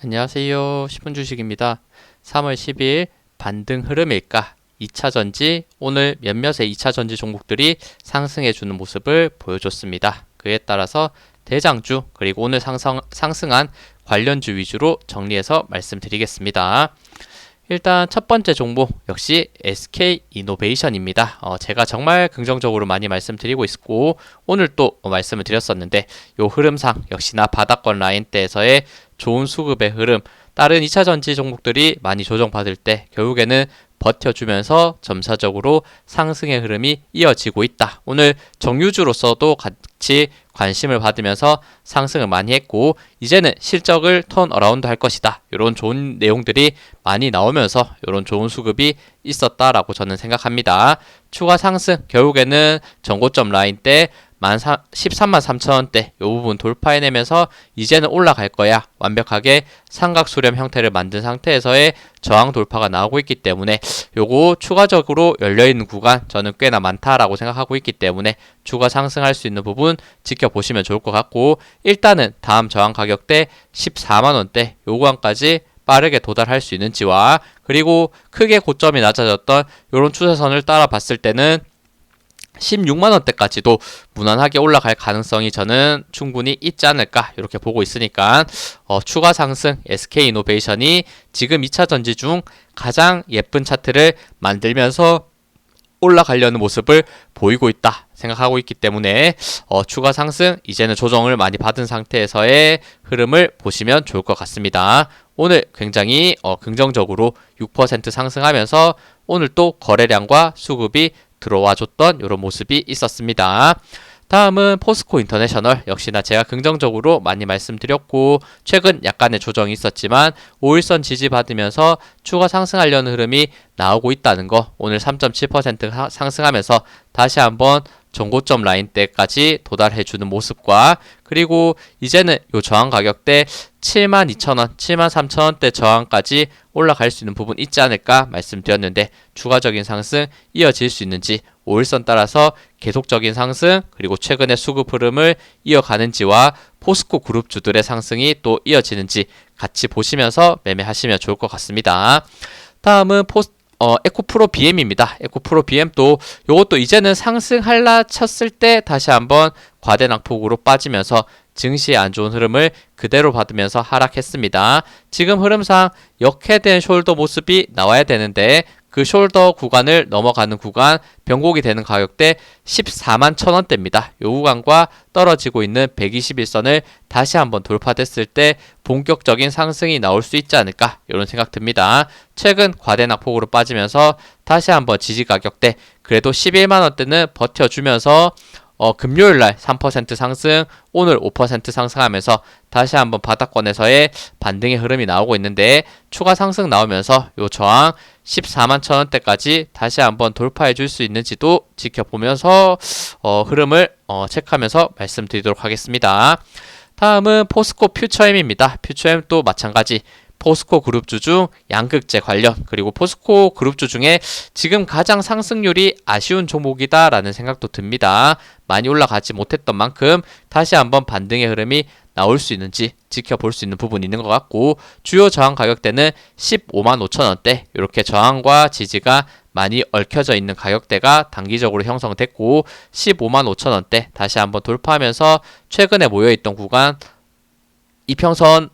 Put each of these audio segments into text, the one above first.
안녕하세요. 10분 주식입니다. 3월 10일 반등 흐름일까? 2차 전지 오늘 몇몇의 2차 전지 종목들이 상승해 주는 모습을 보여줬습니다. 그에 따라서 대장주 그리고 오늘 상승, 상승한 관련주 위주로 정리해서 말씀드리겠습니다. 일단 첫 번째 종목 역시 SK 이노베이션입니다. 어, 제가 정말 긍정적으로 많이 말씀드리고 있고 오늘 또 말씀을 드렸었는데 요 흐름상 역시나 바닥권 라인대에서의 좋은 수급의 흐름 다른 2차 전지 종목들이 많이 조정받을 때 결국에는 버텨주면서 점차적으로 상승의 흐름이 이어지고 있다. 오늘 정유주로서도 같이 관심을 받으면서 상승을 많이 했고 이제는 실적을 턴 어라운드 할 것이다. 이런 좋은 내용들이 많이 나오면서 이런 좋은 수급이 있었다라고 저는 생각합니다. 추가 상승 결국에는 전고점 라인 때 13만 3천 원대 이 부분 돌파해내면서 이제는 올라갈 거야. 완벽하게 삼각 수렴 형태를 만든 상태에서의 저항 돌파가 나오고 있기 때문에 요거 추가적으로 열려있는 구간 저는 꽤나 많다라고 생각하고 있기 때문에 추가 상승할 수 있는 부분 지켜보시면 좋을 것 같고 일단은 다음 저항 가격대 14만 원대 요 구간까지 빠르게 도달할 수 있는지와 그리고 크게 고점이 낮아졌던 이런 추세선을 따라 봤을 때는 16만 원대까지도 무난하게 올라갈 가능성이 저는 충분히 있지 않을까 이렇게 보고 있으니까 어, 추가 상승 SK 이노베이션이 지금 2차 전지 중 가장 예쁜 차트를 만들면서 올라가려는 모습을 보이고 있다 생각하고 있기 때문에 어, 추가 상승 이제는 조정을 많이 받은 상태에서의 흐름을 보시면 좋을 것 같습니다. 오늘 굉장히 어, 긍정적으로 6% 상승하면서 오늘 또 거래량과 수급이 들어와 줬던 이런 모습이 있었습니다. 다음은 포스코 인터내셔널 역시나 제가 긍정적으로 많이 말씀드렸고 최근 약간의 조정이 있었지만 5일선 지지받으면서 추가 상승하려는 흐름이 나오고 있다는 거 오늘 3.7% 상승하면서 다시 한번 전고점 라인대까지 도달해주는 모습과 그리고 이제는 요 저항 가격대 72,000원, 73,000원대 저항까지 올라갈 수 있는 부분 있지 않을까 말씀드렸는데 추가적인 상승 이어질 수 있는지 5일선 따라서 계속적인 상승 그리고 최근의 수급 흐름을 이어가는지와 포스코 그룹주들의 상승이 또 이어지는지 같이 보시면서 매매하시면 좋을 것 같습니다. 다음은 포스 어, 에코프로 BM입니다. 에코프로 BM도 요것도 이제는 상승할라 쳤을 때 다시 한번 과대 낙폭으로 빠지면서 증시의 안 좋은 흐름을 그대로 받으면서 하락했습니다. 지금 흐름상 역해된 숄더 모습이 나와야 되는데 그 숄더 구간을 넘어가는 구간 변곡이 되는 가격대 14만 천원대입니다. 요 구간과 떨어지고 있는 121선을 다시 한번 돌파됐을 때 본격적인 상승이 나올 수 있지 않을까 이런 생각 듭니다. 최근 과대 낙폭으로 빠지면서 다시 한번 지지 가격대 그래도 11만 원대는 버텨주면서 어, 금요일 날 3% 상승, 오늘 5% 상승하면서 다시 한번 바닥권에서의 반등의 흐름이 나오고 있는데 추가 상승 나오면서 요 저항 14만 천 원대까지 다시 한번 돌파해 줄 수 있는지도 지켜보면서 어, 흐름을 어, 체크하면서 말씀드리도록 하겠습니다. 다음은 포스코 퓨처엠입니다. 퓨처엠 또 마찬가지 포스코 그룹주 중 양극재 관련 그리고 포스코 그룹주 중에 지금 가장 상승률이 아쉬운 종목이다라는 생각도 듭니다. 많이 올라가지 못했던 만큼 다시 한번 반등의 흐름이 나올 수 있는지 지켜볼 수 있는 부분이 있는 것 같고 주요 저항 가격대는 15만 5천 원대 이렇게 저항과 지지가 많이 얽혀져 있는 가격대가 단기적으로 형성됐고 15만 5천 원대 다시 한번 돌파하면서 최근에 모여있던 구간 이평선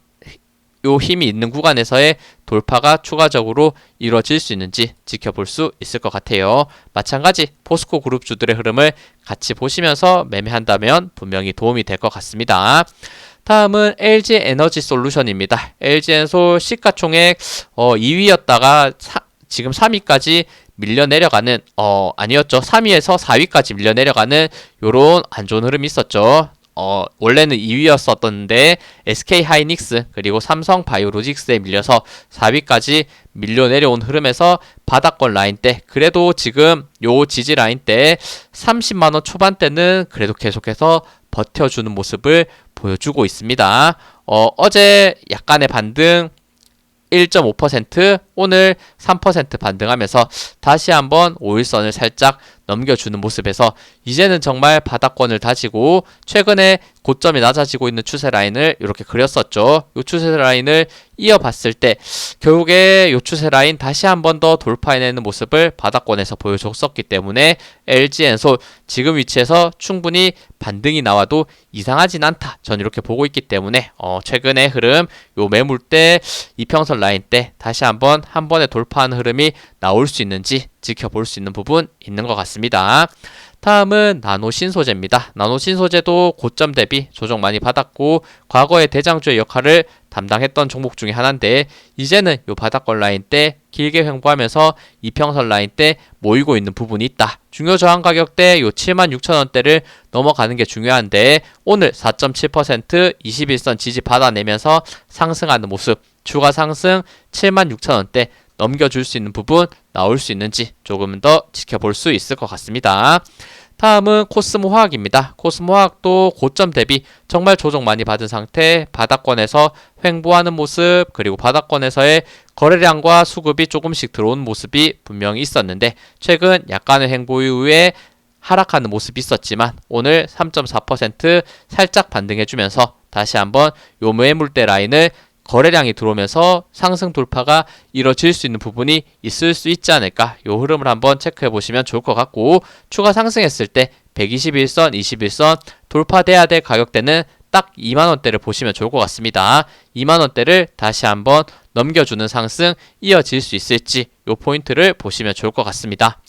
요 힘이 있는 구간에서의 돌파가 추가적으로 이루어질 수 있는지 지켜볼 수 있을 것 같아요. 마찬가지 포스코 그룹주들의 흐름을 같이 보시면서 매매한다면 분명히 도움이 될 것 같습니다. 다음은 LG 에너지 솔루션입니다. LG 엔솔 시가총액 어, 2위였다가 사, 지금 3위까지 밀려 내려가는 어 아니었죠. 3위에서 4위까지 밀려 내려가는 요런 안 좋은 흐름이 있었죠. 어, 원래는 2위였었던데 SK 하이닉스 그리고 삼성 바이오로직스에 밀려서 4위까지 밀려 내려온 흐름에서 바닥권 라인 때 그래도 지금 요 지지 라인 때 30만 원 초반대는 그래도 계속해서 버텨주는 모습을 보여주고 있습니다. 어, 어제 약간의 반등 1.5% 오늘 3% 반등하면서 다시 한번 5일선을 살짝 넘겨주는 모습에서 이제는 정말 바닥권을 다지고 최근에 고점이 낮아지고 있는 추세 라인을 이렇게 그렸었죠. 이 추세 라인을 이어봤을 때 결국에 이 추세 라인 다시 한 번 더 돌파해내는 모습을 바닥권에서 보여줬었기 때문에 LG 엔솔 지금 위치에서 충분히 반등이 나와도 이상하진 않다. 전 이렇게 보고 있기 때문에 어 최근의 흐름 요 매물대 이평선 라인 때 다시 한번 한 번에 돌파하는 흐름이 나올 수 있는지 지켜볼 수 있는 부분 있는 것 같습니다. 다음은 나노 신소재입니다. 나노 신소재도 고점 대비 조정 많이 받았고 과거의 대장주의 역할을 담당했던 종목 중에 하나인데 이제는 요 바닥권 라인 때 길게 횡보하면서 이평선 라인 때 모이고 있는 부분이 있다. 중요 저항 가격대 요 76,000원대를 넘어가는 게 중요한데 오늘 4.7% 21선 지지 받아내면서 상승하는 모습 추가 상승 76,000원대 넘겨줄 수 있는 부분 나올 수 있는지 조금 더 지켜볼 수 있을 것 같습니다. 다음은 코스모 화학입니다. 코스모 화학도 고점 대비 정말 조정 많이 받은 상태, 바닥권에서 횡보하는 모습, 그리고 바닥권에서의 거래량과 수급이 조금씩 들어온 모습이 분명히 있었는데, 최근 약간의 횡보 이후에 하락하는 모습이 있었지만, 오늘 3.4% 살짝 반등해주면서 다시 한번 요 매물대 라인을 거래량이 들어오면서 상승 돌파가 이뤄질 수 있는 부분이 있을 수 있지 않을까 요 흐름을 한번 체크해 보시면 좋을 것 같고 추가 상승했을 때 121선, 21선 돌파돼야 될 가격대는 딱 2만원대를 보시면 좋을 것 같습니다. 2만원대를 다시 한번 넘겨주는 상승 이어질 수 있을지 요 포인트를 보시면 좋을 것 같습니다.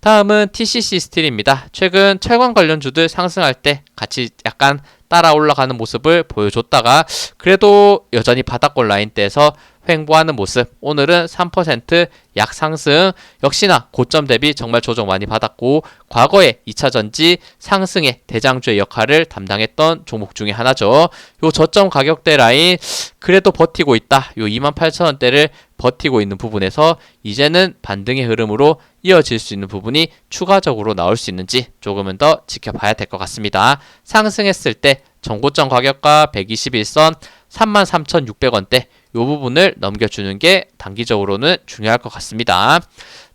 다음은 TCC 스틸입니다. 최근 철강 관련주들 상승할 때 같이 약간 따라 올라가는 모습을 보여줬다가 그래도 여전히 바닥권 라인대에서 횡보하는 모습. 오늘은 3% 약상승. 역시나 고점 대비 정말 조정 많이 받았고 과거에 2차 전지 상승의 대장주의 역할을 담당했던 종목 중에 하나죠. 요 저점 가격대 라인 그래도 버티고 있다. 요 28,000원대를 버티고 있는 부분에서 이제는 반등의 흐름으로 이어질 수 있는 부분이 추가적으로 나올 수 있는지 조금은 더 지켜봐야 될 것 같습니다. 상승했을 때 정고점 가격과 121선 33,600원대 이 부분을 넘겨주는 게 단기적으로는 중요할 것 같습니다.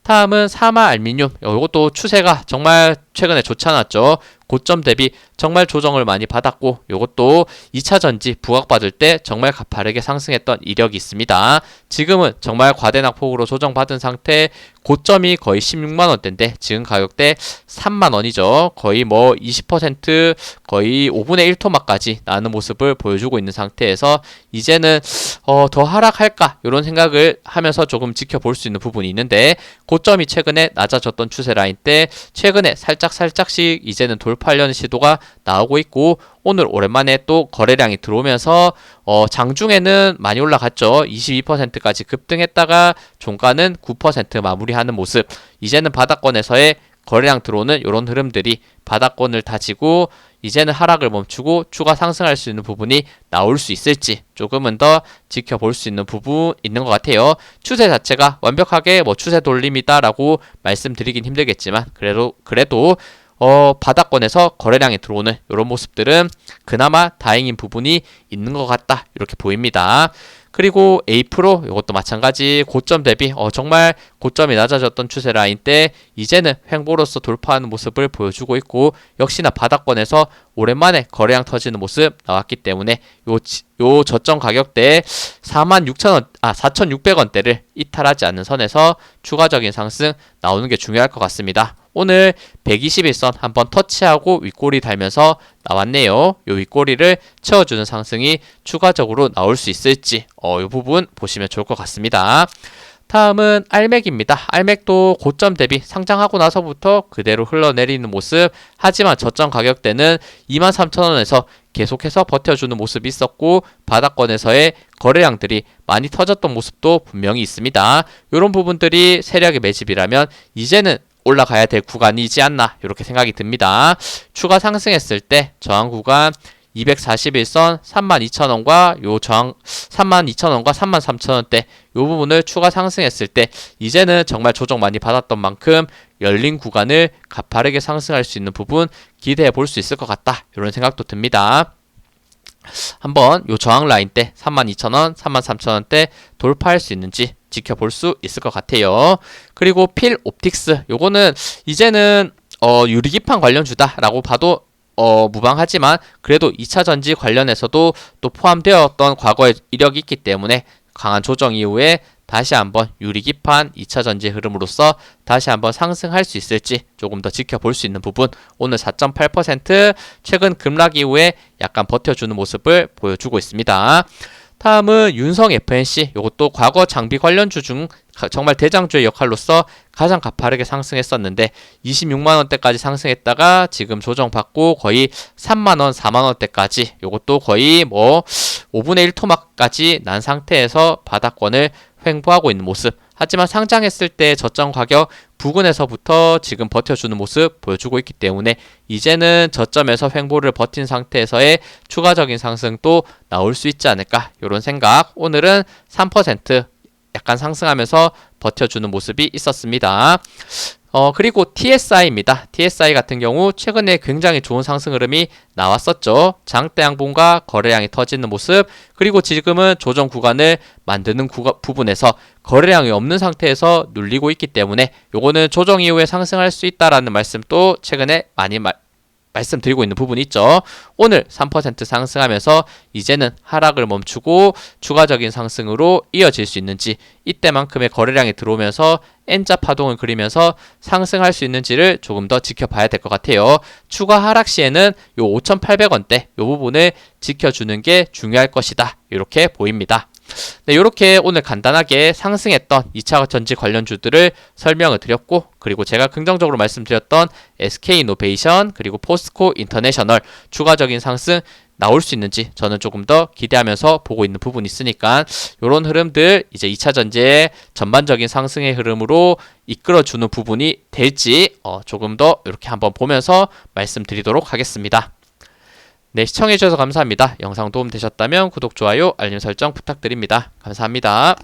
다음은 사마 알미늄. 이것도 추세가 정말 최근에 좋지 않았죠. 고점 대비 정말 조정을 많이 받았고 이것도 2차 전지 부각받을 때 정말 가파르게 상승했던 이력이 있습니다. 지금은 정말 과대낙폭으로 조정받은 상태 고점이 거의 16만 원대인데 지금 가격대 3만 원이죠. 거의 뭐 20% 거의 5분의 1토막까지 나는 모습을 보여주고 있는 상태에서 이제는 어, 더 하락할까 이런 생각을 하면서 조금 지켜볼 수 있는 부분이 있는데 고점이 최근에 낮아졌던 추세 라인 때 최근에 살짝 살짝씩 이제는 돌파하려는 시도가 나오고 있고 오늘 오랜만에 또 거래량이 들어오면서 어, 장중에는 많이 올라갔죠. 22%까지 급등했다가 종가는 9% 마무리하는 모습. 이제는 바닥권에서의 거래량 들어오는 이런 흐름들이 바닥권을 다지고 이제는 하락을 멈추고 추가 상승할 수 있는 부분이 나올 수 있을지 조금은 더 지켜볼 수 있는 부분 있는 것 같아요. 추세 자체가 완벽하게 뭐 추세 돌림이다라고 말씀드리긴 힘들겠지만 그래도 그래도 어, 바닥권에서 거래량이 들어오는 이런 모습들은 그나마 다행인 부분이 있는 것 같다 이렇게 보입니다. 그리고 A 프로 이것도 마찬가지 고점 대비 어, 정말 고점이 낮아졌던 추세 라인 때 이제는 횡보로서 돌파하는 모습을 보여주고 있고 역시나 바닥권에서 오랜만에 거래량 터지는 모습 나왔기 때문에 요, 요 저점 가격대 46,000원 아 4,600원대를 이탈하지 않는 선에서 추가적인 상승 나오는 게 중요할 것 같습니다. 오늘 121선 한번 터치하고 윗꼬리 달면서 나왔네요. 요 윗꼬리를 채워주는 상승이 추가적으로 나올 수 있을지 어, 이 부분 보시면 좋을 것 같습니다. 다음은 알맥입니다. 알맥도 고점 대비 상장하고 나서부터 그대로 흘러내리는 모습. 하지만 저점 가격대는 23,000원에서 계속해서 버텨주는 모습이 있었고 바닥권에서의 거래량들이 많이 터졌던 모습도 분명히 있습니다. 이런 부분들이 세력의 매집이라면 이제는 올라가야 될 구간이지 않나 이렇게 생각이 듭니다. 추가 상승했을 때 저항 구간 241선 32,000원과 요 저항 32,000원과 33,000원대 요 부분을 추가 상승했을 때 이제는 정말 조정 많이 받았던 만큼 열린 구간을 가파르게 상승할 수 있는 부분 기대해 볼 수 있을 것 같다. 이런 생각도 듭니다. 한번 요 저항 라인 때 32,000원, 33,000원대 돌파할 수 있는지 지켜볼 수 있을 것 같아요. 그리고 필 옵틱스 요거는 이제는 어, 유리기판 관련주다라고 봐도 어, 무방하지만 그래도 2차 전지 관련해서도 또 포함되었던 과거의 이력이 있기 때문에 강한 조정 이후에 다시 한번 유리기판 2차 전지 흐름으로서 다시 한번 상승할 수 있을지 조금 더 지켜볼 수 있는 부분. 오늘 4.8% 최근 급락 이후에 약간 버텨주는 모습을 보여주고 있습니다. 다음은 윤성 FNC 이것도 과거 장비 관련주 중 가- 정말 대장주의 역할로서 가장 가파르게 상승했었는데 26만 원대까지 상승했다가 지금 조정받고 거의 3만 원, 4만 원대까지. 이것도 거의 뭐 5분의 1 토막까지 난 상태에서 바닥권을 횡보하고 있는 모습. 하지만 상장했을 때 저점 가격 부근에서부터 지금 버텨주는 모습 보여주고 있기 때문에 이제는 저점에서 횡보를 버틴 상태에서의 추가적인 상승도 나올 수 있지 않을까 이런 생각. 오늘은 3% 약간 상승하면서 버텨주는 모습이 있었습니다. 어, 그리고 TSI입니다. TSI 같은 경우 최근에 굉장히 좋은 상승 흐름이 나왔었죠. 장대 양봉과 거래량이 터지는 모습, 그리고 지금은 조정 구간을 만드는 구가, 부분에서 거래량이 없는 상태에서 눌리고 있기 때문에 요거는 조정 이후에 상승할 수 있다라는 말씀도 최근에 많이 말, 말씀드리고 있는 부분이 있죠. 오늘 3% 상승하면서 이제는 하락을 멈추고 추가적인 상승으로 이어질 수 있는지 이때만큼의 거래량이 들어오면서 N자 파동을 그리면서 상승할 수 있는지를 조금 더 지켜봐야 될 것 같아요. 추가 하락 시에는 요 5,800원대 요 부분을 지켜주는 게 중요할 것이다. 이렇게 보입니다. 네, 이렇게 오늘 간단하게 상승했던 2차 전지 관련주들을 설명을 드렸고, 그리고 제가 긍정적으로 말씀드렸던 SK 이노베이션, 그리고 포스코 인터내셔널 추가적인 상승 나올 수 있는지 저는 조금 더 기대하면서 보고 있는 부분이 있으니까 이런 흐름들 이제 2차 전지의 전반적인 상승의 흐름으로 이끌어주는 부분이 될지 어, 조금 더 이렇게 한번 보면서 말씀드리도록 하겠습니다. 네, 시청해주셔서 감사합니다. 영상 도움 되셨다면 구독, 좋아요, 알림 설정 부탁드립니다. 감사합니다.